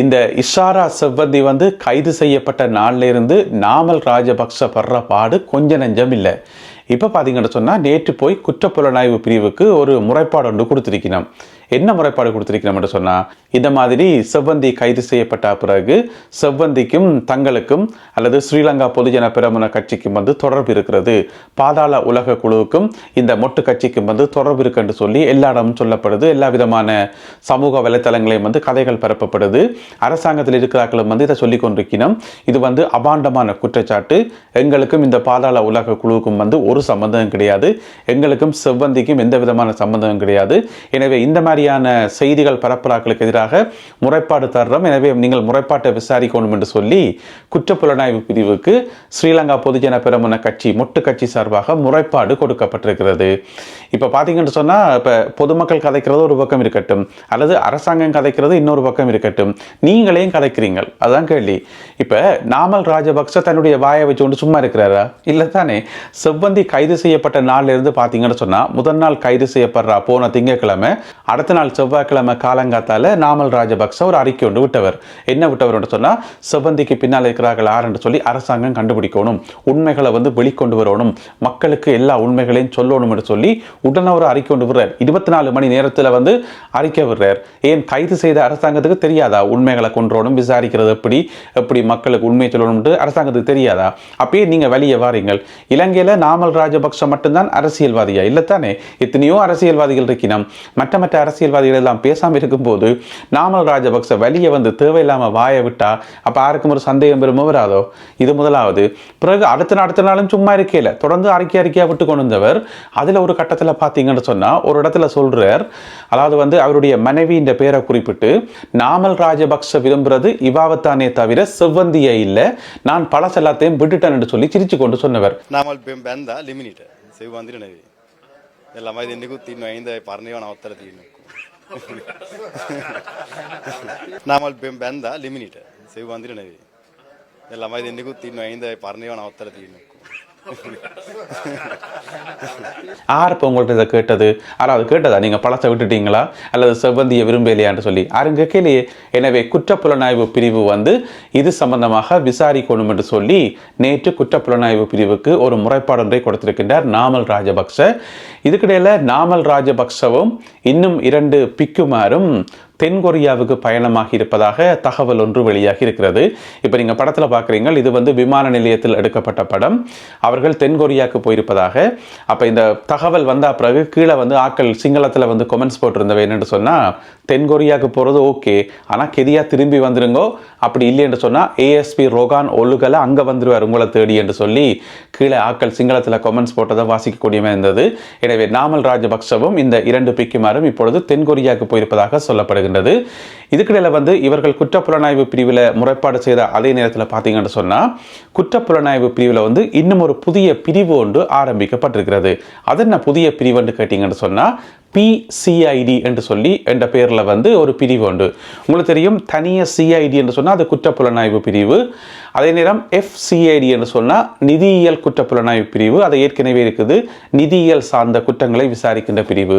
இந்த இஷாரா செவ்வந்தி வந்து கைது செய்யப்பட்ட நாள்ல இருந்து நாமல் ராஜபக்ச படுற பாடு கொஞ்ச நெஞ்சம் இல்லை. இப்போ பார்த்தீங்கன்னு சொன்னால் நேற்று போய் குற்றப்புலனாய்வு பிரிவுக்கு ஒரு முறைப்பாடு ஒன்று கொடுத்துருக்கணும். என்ன முறைப்பாடு கொடுத்திருக்கணும்னு சொன்னால் இந்த மாதிரி செவ்வந்தி கைது செய்யப்பட்ட பிறகு செவ்வந்திக்கும் தங்களுக்கும் அல்லது ஸ்ரீலங்கா பொதுஜன பிரமுன கட்சிக்கும் வந்து தொடர்பு இருக்கிறது. பாதாள உலக குழுவுக்கும் இந்த மொட்டு கட்சிக்கும் வந்து தொடர்பு இருக்குன்னு சொல்லி எல்லா இடமும் சொல்லப்படுது. எல்லா விதமான சமூக வலைத்தளங்களையும் வந்து கதைகள் பரப்பப்படுது. அரசாங்கத்தில் இருக்கிறார்களும் வந்து இதை சொல்லிக் கொண்டிருக்கணும் இது வந்து அபாண்டமான குற்றச்சாட்டு. எங்களுக்கும் இந்த பாதாள உலக குழுவுக்கும் வந்து ஒரு சம்பந்தம் கிடையாது. எங்களுக்கும் செவ்வந்திக்கும் எந்த விதமான சம்பந்தமும் கிடையாது. எனவே இந்த மாதிரி மாதிரியான செய்திகள் பரப்புறாக்களுக்கு எதிராக முறைப்பாடு தர்றோம். எனவே நீங்கள் முறைப்பாட்டை விசாரிக்கணும் என்று சொல்லி குற்றப்புலனாய்வு பிரிவுக்கு ஸ்ரீலங்கா பொதுஜன பெருமன கட்சி மொட்டு கட்சி சார்பாக முறைப்பாடு கொடுக்கப்பட்டிருக்கிறது. இப்போ பார்த்தீங்கன்னு சொன்னால் இப்போ பொதுமக்கள் கதைக்கிறது ஒரு பக்கம் இருக்கட்டும் அல்லது அரசாங்கம் கதைக்கிறது இன்னொரு பக்கம் இருக்கட்டும். நீங்களையும் கதைக்கிறீங்கள். அதான் கேள்வி. இப்போ நாமல் ராஜபக்ச தன்னுடைய வாயை வச்சு கொண்டு சும்மா இருக்கிறாரா? இல்லை தானே செவ்வந்தி கைது செய்யப்பட்ட நாள்ல இருந்து பார்த்தீங்கன்னு சொன்னால் முதல் நாள் கைது செய்யப்படுறா போன திங்கட்கிழமை அடுத்த நாள் செவ்வாய்க்கிழமை காலங்காத்தால நாமல் ராஜபக்ச ஒரு அறிக்கை ஒன்று விட்டவர். என்ன விட்டவர் சொன்னால் செவ்வந்திக்கு பின்னால் இருக்கிறார்கள் யாருன்னு சொல்லி அரசாங்கம் கண்டுபிடிக்கணும். உண்மைகளை வந்து வெளிக்கொண்டு வரணும். மக்களுக்கு எல்லா உண்மைகளையும் சொல்லணும் என்று சொல்லி உடனே ஒரு அறிக்கை கொண்டு விடுறார். இருபத்தி நாலு மணி நேரத்தில் வந்து அறிக்கை விடுறார். ஏன் கைது செய்த அரசாங்கத்துக்கு தெரியாதா? உண்மைகளை கொண்டுறணும் விசாரிக்கிறது எப்படி? எப்படி மக்களுக்கு உண்மையை சொல்லணும்னு அரசாங்கத்துக்கு தெரியாதா? அப்பயே நீங்கள் வெளியே வாரீங்கள். இலங்கையில் நாமல் ராஜபக்ச மட்டும்தான் அரசியல்வாதியா? இல்லைத்தானே? எத்தனையோ அரசியல்வாதிகள் இருக்கணும் மற்ற மற்ற அரசு அரசியல்வாதிகள் எல்லாம் பேசாமல் இருக்கும்போது நாமல் ராஜபக்ச வெளியே வந்து தேவையில்லாமல் வாய விட்டா அப்போ யாருக்கும் ஒரு சந்தேகம் பெருமோ வராதோ? இது முதலாவது. பிறகு அடுத்த அடுத்த நாளும் சும்மா இருக்கையில் தொடர்ந்து அறிக்கை அறிக்கையாக விட்டு கொண்டு வந்தவர் அதில் ஒரு கட்டத்தில் பார்த்தீங்கன்னு சொன்னால் ஒரு இடத்துல சொல்கிறார் அதாவது வந்து அவருடைய மனைவின்ற பேரை குறிப்பிட்டு நாமல் ராஜபக்ச விரும்புறது இவாவத்தானே தவிர செவ்வந்தியே இல்லை நான் பழச எல்லாத்தையும் விட்டுட்டேன் என்று சொல்லி சிரிச்சு கொண்டு சொன்னவர். நாமல் செவ்வந்தி எல்லாமே இன்னைக்கு தீன் வாய்ந்த பரணியான அவத்தர தீனும் ನಾಮಲ್ಲಿ ಬೆಂ ಬೆಂದ ಲಿಮಿನಿಟ್ ಸೇವ್ ಬಂದಿರಿ ನವಿ ಎಲ್ಲ ಮೈದು ಎಂದಿಗೂ ತಿನ್ನು ಐಂದ ಪರ್ನೇವ ನಾವು ಒತ್ತರ ತಿನ್ನು ஆர் இப்போ உங்கள்கிட்ட இதை கேட்டது. யாராவது கேட்டதா? நீங்கள் பழத்தை விட்டுட்டீங்களா? அல்லது செவ்வந்தியை விரும்பலையான்னு சொல்லி. யாரும் கேட்கலையே எனவே குற்றப்புலனாய்வு பிரிவு வந்து இது சம்பந்தமாக விசாரிக்கணும் என்று சொல்லி நேற்று குற்றப்புலனாய்வு பிரிவுக்கு ஒரு முறைப்பாடு ஒன்றை கொடுத்திருக்கின்றார் நாமல் ராஜபக்ச. இதுக்கிடையில் நாமல் ராஜபக்சவும் இன்னும் இரண்டு பிக்குமாரும் தென்கொரியாவுக்கு பயணமாகி இருப்பதாக தகவல் ஒன்று வெளியாகி இருக்கிறது. இப்போ நீங்கள் படத்தில் பார்க்குறீங்க இது வந்து விமான நிலையத்தில் எடுக்கப்பட்ட படம். அவர்கள் தென்கொரியாவுக்கு போயிருப்பதாக. அப்போ இந்த தகவல் வந்த பிறகு கீழே வந்து ஆக்கள் சிங்களத்தில் வந்து கொமெண்ட்ஸ் போட்டிருந்தவை என்னென்னு சொன்னால் தென்கொரியாவுக்கு போகிறது ஓகே ஆனால் கெதியாக திரும்பி வந்துருங்கோ அப்படி இல்லை என்று சொன்னால் ஏஎஸ்பி ரோகான் ஒழுகலை அங்கே வந்துருவார் உங்களை தேடி என்று சொல்லி கீழே ஆக்கள் சிங்களத்தில் கொமெண்ட்ஸ் போட்டதை வாசிக்கக்கூடியமே இருந்தது. எனவே நாமல் ராஜபக்சவும் இந்த இரண்டு பிக்குமாரும் இப்பொழுது தென்கொரியாவுக்கு போயிருப்பதாக சொல்லப்படுகிறது. வருகின்றது இதுக்கிடையில் வந்து இவர்கள் குற்றப்புலனாய்வு பிரிவில் முறைப்பாடு செய்த அதே நேரத்தில் பார்த்தீங்கன்னு சொன்னால் குற்றப்புலனாய்வு பிரிவில் வந்து இன்னும் ஒரு புதிய பிரிவு ஒன்று ஆரம்பிக்கப்பட்டிருக்கிறது. அது என்ன புதிய பிரிவுன்னு கேட்டிங்கன்னு சொன்னால் பிசிஐடி என்று சொல்லி என்ற பேரில் வந்து ஒரு பிரிவு உண்டு. உங்களுக்கு தெரியும் தனிய சிஐடி என்று சொன்னால் அது குற்றப்புலனாய்வு பிரிவு. அதே நேரம் எஃப்சிஐடி என்று சொன்னால் நிதியியல் குற்றப்புலனாய்வு பிரிவு. அது ஏற்கனவே இருக்குது. நிதியியல் சார்ந்த குற்றங்களை விசாரிக்கின்ற பிரிவு.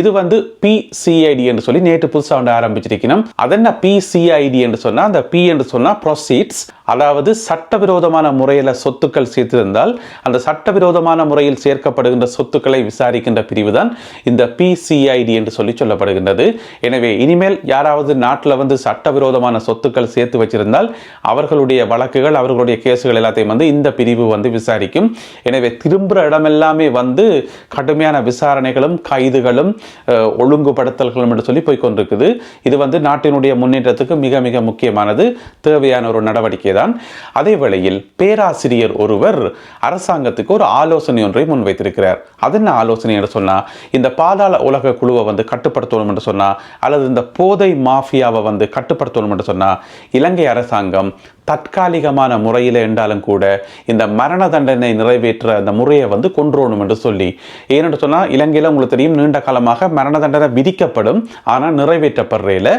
இது வந்து பிசிஐடி என்று சொல்லி நேற்று புதுசாக ஒன்று ஆரம்பிச்சிருக்கணும் அதென்ன பிசிஐடி என்று சொன்னால் அந்த பி என்று சொன்னால் ப்ரொசீட்ஸ் அதாவது சட்டவிரோதமான முறையில் சொத்துக்கள் சேர்த்திருந்தால் அந்த சட்டவிரோதமான முறையில் சேர்க்கப்படுகின்ற சொத்துக்களை விசாரிக்கின்ற பிரிவு தான் இந்த பிசிஐடி என்று சொல்லி சொல்லப்படுகின்றது. எனவே இனிமேல் யாராவது நாட்டில் வந்து சட்டவிரோதமான சொத்துக்கள் சேர்த்து வச்சிருந்தால் அவர்களுடைய வழக்குகள் அவர்களுடைய கேஸுகள் எல்லாத்தையும் வந்து இந்த பிரிவு வந்து விசாரிக்கும். எனவே திரும்புகிற இடமெல்லாமே வந்து கடுமையான விசாரணைகளும் கைதுகளும் ஒழுங்குபடுத்தல்களும் என்று சொல்லி போய்கொண்டிருக்குது இது வந்து நாட்டினுடைய முன்னேற்றத்துக்கு மிக மிக முக்கியமானது. தேவையான ஒரு நடவடிக்கை தான் அதே வேளையில் பேராசிரியர் ஒருவர் அரசாங்கத்துக்கு ஒரு ஆலோசனை ஒன்றை முன்வைத்திருக்கிறார். அது என்ன ஆலோசனை என்று சொன்னால் இந்த பாதாள உலக குழுவை வந்து கட்டுப்படுத்தணும் என்று சொன்னால் அல்லது இந்த போதை மாஃபியாவை வந்து கட்டுப்படுத்தணும் என்று சொன்னால் இலங்கை அரசாங்கம் தற்காலிகமான முறையில் என்றாலும் கூட இந்த மரண தண்டனை நிறைவேற்ற அந்த முறையை வந்து கொன்றோணும் என்று சொல்லி. ஏனென்று சொன்னால் இலங்கையில் உங்களுக்கு தெரியும் நீண்ட காலமாக மரண தண்டனை விதிக்கப்படும் ஆனால் நிறைவேற்றப்படுறையில்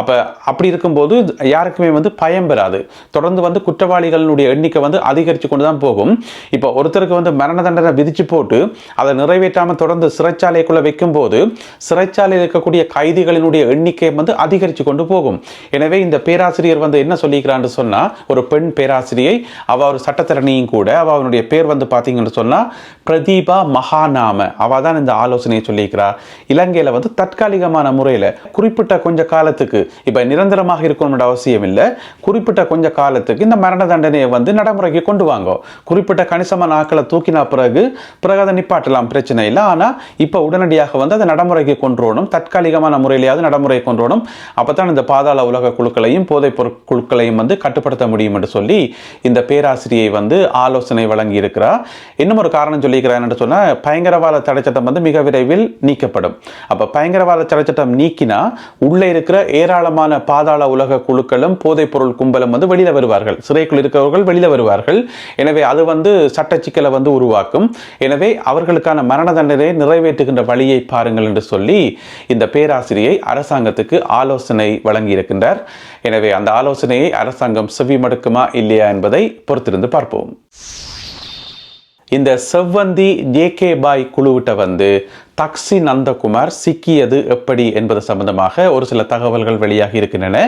அப்போ அப்படி இருக்கும்போது யாருக்குமே வந்து பயம் பெறாது தொடர்ந்து வந்து குற்றவாளிகளுடைய எண்ணிக்கை வந்து அதிகரித்து கொண்டு தான் போகும். இப்போ ஒருத்தருக்கு வந்து மரண தண்டனை விதித்து போட்டு அதை நிறைவேற்றாமல் தொடர்ந்து சிறைச்சாலைக்குள்ளே வைக்கும்போது சிறைச்சாலையில் இருக்கக்கூடிய கைதிகளினுடைய எண்ணிக்கை வந்து அதிகரித்து கொண்டு போகும். எனவே இந்த பேராசிரியர் வந்து என்ன சொல்லிக்கிறான்னு சொன்னால் ஒரு பெண் பேராசிரியை அவள் ஒரு சட்டத்தரணியும் கூட அவ அவனுடைய பேர் வந்து பார்த்தீங்கன்னு சொன்னால் பிரதீபா மகாநாம. அவள் தான் இந்த ஆலோசனையை சொல்லியிருக்கிறா. இலங்கையில் வந்து தற்காலிகமான முறையில் குறிப்பிட்ட கொஞ்ச காலத்துக்கு இப்போ நிரந்தரமாக இருக்கணும்னு அவசியம் இல்லை. குறிப்பிட்ட கொஞ்ச காலத்துக்கு இந்த மரண தண்டனையை வந்து நடைமுறைக்கு கொண்டு வாங்க. குறிப்பிட்ட கணிசமான ஆக்களை தூக்கினா பிறகு பிறகு அதை நிப்பாட்டலாம் பிரச்சனை இல்லை. ஆனால் இப்போ உடனடியாக வந்து அதை நடைமுறைக்கு கொண்டுவரணும் தற்காலிகமான முறையிலேயாவது நடைமுறை கொண்டுவரணும் அப்போ தான் இந்த பாதாள உலக குழுக்களையும் போதைப் பொருள் குழுக்களையும் வந்து கட்டுப்படுத்த முடியும் என்று சொல்லி இந்த பேராசிரியை வந்து ஆலோசனை வழங்கி இருக்கிறார் இன்னும் ஒரு காரணம் சொல்லியிருக்கிறார் என்று சொன்னால் பயங்கரவாத தடைச்சட்டம் வந்து மிக விரைவில் நீக்கப்படும். அப்போ பயங்கரவாத தடைச்சட்டம் நீக்கினா உள்ளே இருக்கிற ஏராளமான பாதாள உலக குழுக்களும் போதைப்பொருள் கும்பலும் வந்து வெளியில் வருவார்கள். சிறைக்குள் இருக்கிறவர்கள் வெளியில் வருவார்கள். எனவே அது வந்து சட்ட சிக்கலை வந்து உருவாக்கும். எனவே அவர்களுக்கான மரண தண்டனை நிறைவேற்றுகின்ற வழியை பாருங்கள் என்று சொல்லி இந்த பேராசிரியை அரசாங்கத்துக்கு ஆலோசனை வழங்கியிருக்கின்றார். எனவே அந்த ஆலோசனையை அரசாங்கம் செவிமடுக்குமா இல்லையா என்பதை பொறுத்திருந்து பார்ப்போம். இந்த செவ்வந்தி ஜேகே பாய் குழுவிட்ட வந்து தக்சி நந்தகுமார் சிக்கியது எப்படி என்பது சம்பந்தமாக ஒரு சில தகவல்கள் வெளியாகி இருக்கின்றன.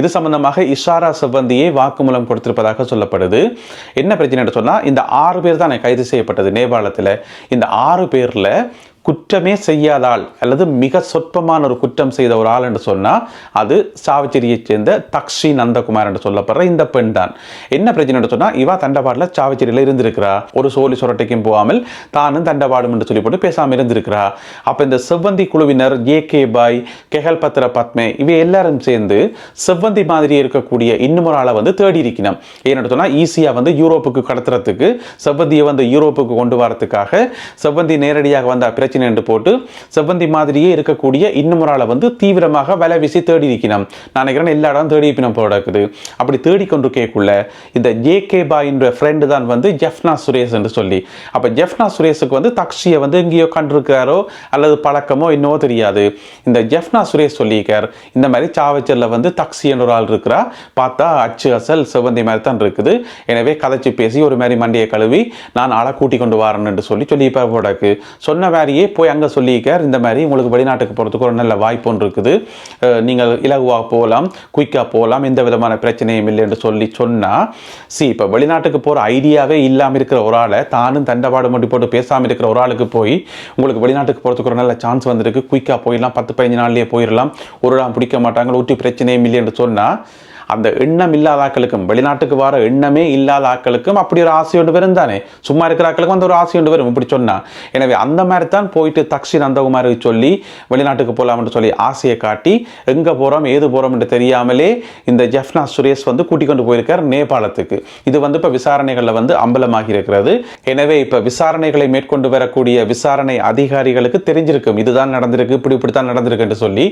இது சம்பந்தமாக இஷாரா செவ்வந்தியை வாக்குமூலம் கொடுத்திருப்பதாக சொல்லப்படுது. என்ன பிரச்சனை சொன்னால் இந்த ஆறு பேர் தான் கைது செய்யப்பட்டது நேபாளத்தில். இந்த ஆறு பேரில் குற்றமே செய்யாத ஆள் அல்லது மிக சொற்பமான ஒரு குற்றம் செய்த ஒரு ஆள் என்று சொன்னால் அது சாவச்சேரியைச் சேர்ந்த தக்ஷி நந்தகுமார் என்று சொல்லப்படுற இந்த பெண் தான். என்ன பிரச்சனை என்று சொன்னால் இவா தண்டபாடில் சாவச்சேரியில் இருந்திருக்கிறா. ஒரு சோழி சுரட்டைக்கும் போகாமல் தானும் தண்டபாடும் என்று சொல்லி போட்டு பேசாமல் இருந்திருக்கிறா. அப்போ இந்த செவ்வந்தி குழுவினர் ஏ கே பாய் கெஹல் பத்திர பத்மே இவை எல்லாரும் சேர்ந்து செவ்வந்தி மாதிரி இருக்கக்கூடிய இன்னும் ஒரு ஆளை வந்து தேடி இருக்கணும். ஏன்னு சொன்னால் ஈஸியாக வந்து யூரோப்புக்கு கடத்துறதுக்கு செவ்வந்தியை வந்து யூரோப்புக்கு கொண்டு வரத்துக்காக செவ்வந்தி நேரடியாக வந்த பிரச்சனை என்று போட்டு செவ்வந்தி மாதிரியே இருக்கக்கூடிய இன்னும் ஒரு ஆளை வந்து தீவிரமாக வலை வீசி தேடி இருக்கணும் நான் நினைக்கிறேன் எல்லா இடம் தேடி இருப்பினம் போடக்குது அப்படி தேடிக்கொண்டு கேட்குள்ள இந்த ஜே கே பாயின்ற ஃப்ரெண்டு தான் வந்து ஜெஃப்னா சுரேஷ் என்று சொல்லி. அப்போ ஜெஃப்னா சுரேஷுக்கு வந்து தக்ஷியை வந்து எங்கேயோ கண்டிருக்கிறாரோ அல்லது பழக்கமோ இன்னோ தெரியாது. இந்த ஜெஃப்னா சுரேஷ் சொல்லியிருக்கார் இந்த மாதிரி சாவச்சரில் வந்து தக்ஷி என்ற ஒரு ஆள் இருக்கிறா பார்த்தா அச்சு அசல் செவ்வந்தி மாதிரி தான் இருக்குது. எனவே கதைச்சு பேசி ஒரு மாதிரி மண்டியை கழுவி நான் ஆளை கூட்டி கொண்டு வரேன் என்று சொல்லி இப்போ போடக்கு சொன்ன மாதிரியே போய் அங்கே சொல்லியிருக்கார் இந்த மாதிரி உங்களுக்கு வெளிநாட்டுக்கு போகிறதுக்கு ஒரு நல்ல வாய்ப்பு ஒன்று இருக்குது. நீங்கள் இலகுவாக போகலாம் குயிக்காக போகலாம் எந்த விதமான பிரச்சனையும் இல்லை என்று சொல்லி சொன்னால் சி இப்போ வெளிநாட்டுக்கு போகிற ஐடியாவே இல்லாமல் இருக்கிற ஒரு ஆளை தானும் தண்டபாடு மட்டும் போட்டு பேசாமல் இருக்கிற ஒரு ஆளுக்கு போய் உங்களுக்கு வெளிநாட்டுக்கு போகிறதுக்கு ஒரு நல்ல சான்ஸ் வந்திருக்கு குயிக்காக போயிடலாம் பத்து பதினஞ்சு நாள்லேயே போயிடலாம் ஒரு இடம் பிடிக்க மாட்டாங்க ஊட்டி பிரச்சனையும் இல்லை என்று சொன்னால் அந்த எண்ணம் இல்லாத ஆக்களுக்கும் வெளிநாட்டுக்கு வர எண்ணமே இல்லாத ஆக்களுக்கும் அப்படி ஒரு ஆசை ஒன்று வரும் தானே? சும்மா இருக்கிற ஆக்களுக்கும் அந்த ஒரு ஆசை ஒன்று வரும் இப்படி சொன்னால் எனவே அந்த மாதிரி தான் போயிட்டு தக்ஷி நந்தகுமாருக்கு சொல்லி வெளிநாட்டுக்கு போகலாம்னு சொல்லி ஆசையை காட்டி எங்கே போகிறோம் ஏது போகிறோம் என்று தெரியாமலே இந்த ஜெஃப்னா சுரேஷ் வந்து கூட்டிக் கொண்டு போயிருக்கார் நேபாளத்துக்கு. இது வந்து இப்போ விசாரணைகளில் வந்து அம்பலமாகி இருக்கிறது. எனவே இப்போ விசாரணைகளை மேற்கொண்டு வரக்கூடிய விசாரணை அதிகாரிகளுக்கு தெரிஞ்சிருக்கும். இதுதான் நடந்திருக்கு இப்படி இப்படி தான் நடந்திருக்கு என்று சொல்லி.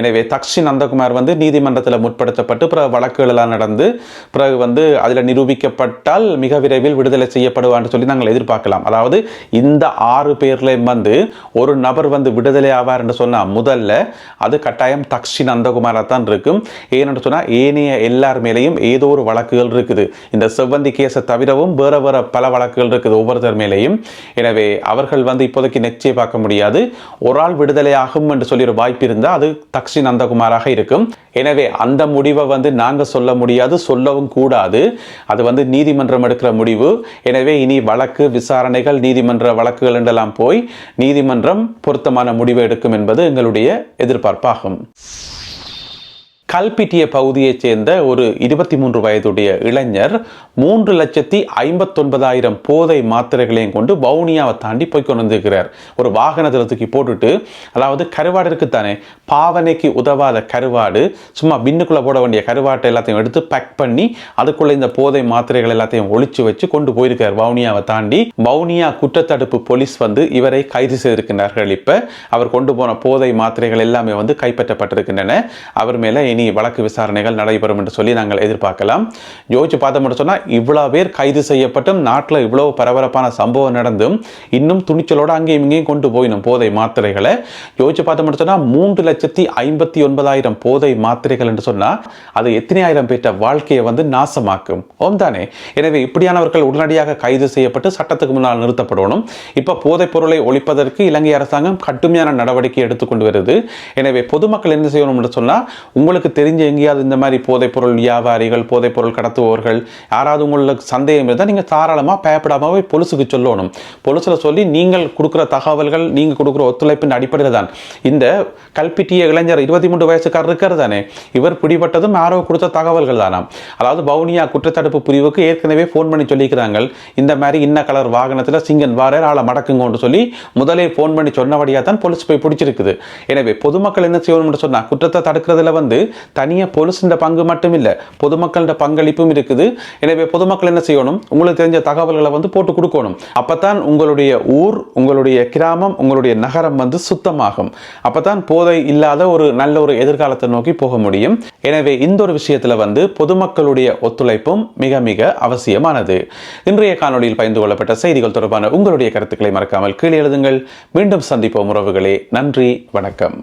எனவே தக்ஷி நந்தகுமார் வந்து நீதிமன்றத்தில் முற்படுத்தப்பட்டு பிற வழக்குகளெல்லாம் நடந்து பிறகு வந்து அதில் நிரூபிக்கப்பட்டால் மிக விரைவில் விடுதலை செய்யப்படுவான்னு சொல்லி நாங்கள் எதிர்பார்க்கலாம். அதாவது இந்த ஆறு பேர்லையும் வந்து ஒரு நபர் வந்து விடுதலை ஆவார் என்று சொன்னால் முதல்ல அது கட்டாயம் தக்ஷி நந்தகுமாராக தான் இருக்கும். ஏன்னு சொன்னால் ஏனைய எல்லார் மேலேயும் ஏதோ ஒரு வழக்குகள் இருக்குது. இந்த செவ்வந்தி கேஸை தவிரவும் வேற வேற பல வழக்குகள் இருக்குது ஒவ்வொருத்தர் மேலேயும். எனவே அவர்கள் வந்து இப்போதைக்கு நிச்சயம் பார்க்க முடியாது. ஒரு ஆள் விடுதலை ஆகும் என்று சொல்லி ஒரு வாய்ப்பு இருந்தால் அது தக்ஷி நந்தகுமாராக இருக்கும். எனவே அந்த முடிவை வந்து நான் நாங்கள் சொல்ல முடியாது சொல்லவும் கூடாது. அது வந்து நீதிமன்றம் எடுக்கிற முடிவு. எனவே இனி வழக்கு விசாரணைகள் நீதிமன்ற வழக்குகள் என்றெல்லாம் போய் நீதிமன்றம் பொருத்தமான முடிவு எடுக்கும் என்பது எங்களுடைய எதிர்பார்ப்பாகும். கல்பிட்டிய பகுதியைச் சேர்ந்த ஒரு இருபத்தி மூன்று வயதுடைய இளைஞர் மூன்று லட்சத்தி ஐம்பத்தொன்பதாயிரம் போதை மாத்திரைகளையும் கொண்டு வவுனியாவை தாண்டி போய் கொண்டிருக்கிறார் ஒரு வாகனத்தில் தூக்கி போட்டுட்டு அதாவது கருவாடு இருக்குத்தானே பாவனைக்கு உதவாத கருவாடு சும்மா பின்னுக்குள்ளே போட வேண்டிய கருவாட்டை எல்லாத்தையும் எடுத்து பேக் பண்ணி அதுக்குள்ளே இந்த போதை மாத்திரைகள் எல்லாத்தையும் ஒழிச்சு வச்சு கொண்டு போயிருக்கார் வவுனியாவை தாண்டி. வவுனியா குற்றத்தடுப்பு போலீஸ் வந்து இவரை கைது செய்திருக்கிறார்கள். இப்போ அவர் கொண்டு போன போதை மாத்திரைகள் எல்லாமே வந்து கைப்பற்றப்பட்டிருக்கின்றன. அவர் மேலே இனி வழக்கு விசாரணைகள் நடைபெறும் என்று சொல்லி நாங்கள் எதிர்பார்க்கலாம். யோசிச்சு பார்த்தோம்னு சொன்னால் இவ்வளோ பேர் கைது செய்யப்பட்டும் நாட்டில் இவ்வளோ பரபரப்பான சம்பவம் நடந்தும் இன்னும் துணிச்சலோடு அங்கேயும் இங்கேயும் கொண்டு போயிடும் போதை மாத்திரைகளை. யோசிச்சு பார்த்தோம்னு சொன்னால் மூன்று லட்சத்தி ஐம்பத்தி ஒன்பதாயிரம் போதை மாத்திரைகள் என்று சொன்னால் அது எத்தனை ஆயிரம் பேர்ட்ட வாழ்க்கையை வந்து நாசமாக்கும்? ஓம் தானே. எனவே இப்படியானவர்கள் உடனடியாக கைது செய்யப்பட்டு சட்டத்துக்கு முன்னால் நிறுத்தப்படணும். இப்போ போதைப் பொருளை ஒழிப்பதற்கு இலங்கை அரசாங்கம் கடுமையான நடவடிக்கை எடுத்துக்கொண்டு வருது. எனவே பொதுமக்கள் என்ன செய்யணும் என்று சொன்னால் உங்களுக்கு தெரிஞ்ச எங்கேயாவது இந்த மாதிரி போதைப்பொருள் வியாபாரிகள் போதைப்பொருள் கடத்துபவர்கள் யாராவது உங்களுக்கு சந்தேகம் இருந்தால் நீங்கள் தாராளமாக பயப்படாமல் பொலிசுக்கு சொல்லணும். பொலிசில் சொல்லி நீங்கள் கொடுக்குற தகவல்கள் நீங்கள் கொடுக்குற ஒத்துழைப்பின் அடிப்படையில் தான். இந்த கல்பிட்டிய இளைஞர் இருபத்தி மூன்று வயசுக்காரர் இருக்கிறது தானே? இவர் பிடிபட்டதும் யாரோ கொடுத்த தகவல்கள் தானாம். அதாவது வவுனியா குற்றத்தடுப்பு பிரிவுக்கு ஏற்கனவே ஃபோன் பண்ணி சொல்லிக்கிறாங்க. இந்த மாதிரி இன்ன கலர் வாகனத்தில் சிங்கன் வாரர் ஆளை மடக்குங்கன்னு சொல்லி முதலே ஃபோன் பண்ணி சொன்னபடியாக தான் போலீஸ் போய் பிடிச்சிருக்குது. எனவே பொதுமக்கள் என்ன செய்யணும்னு சொன்னால் குற்றத்தை தடுக்கிறதுல வந்து தனியாக போலீஸின் பங்கு மட்டும் இல்லை பொதுமக்களோட பங்களிப்பும் இருக்குது. எனவே பொதுமக்கள் என்ன செய்யணும்? உங்களுக்கு தெரிஞ்ச தகவல்களை வந்து போட்டு கொடுக்கணும். அப்பதான் உங்களுடைய ஊர் உங்களுடைய கிராமம் உங்களுடைய நகரம் வந்து சுத்தமாகும். அப்பதான் போதை இல்லாத ஒரு நல்ல ஒரு எதிர்காலத்தை நோக்கி போக முடியும். எனவே இந்த ஒரு விஷயத்துல வந்து பொதுமக்களுடைய ஒத்துழைப்பும் மிக மிக அவசியமானது. இன்றைய காணொளியில் பகிர்ந்து கொள்ளப்பட்ட செய்திகள் தொடர்பான உங்களுடைய கருத்துக்களை மறக்காமல் கீழே எழுதுங்கள். மீண்டும் சந்திப்போம் உறவுகளே. நன்றி வணக்கம்.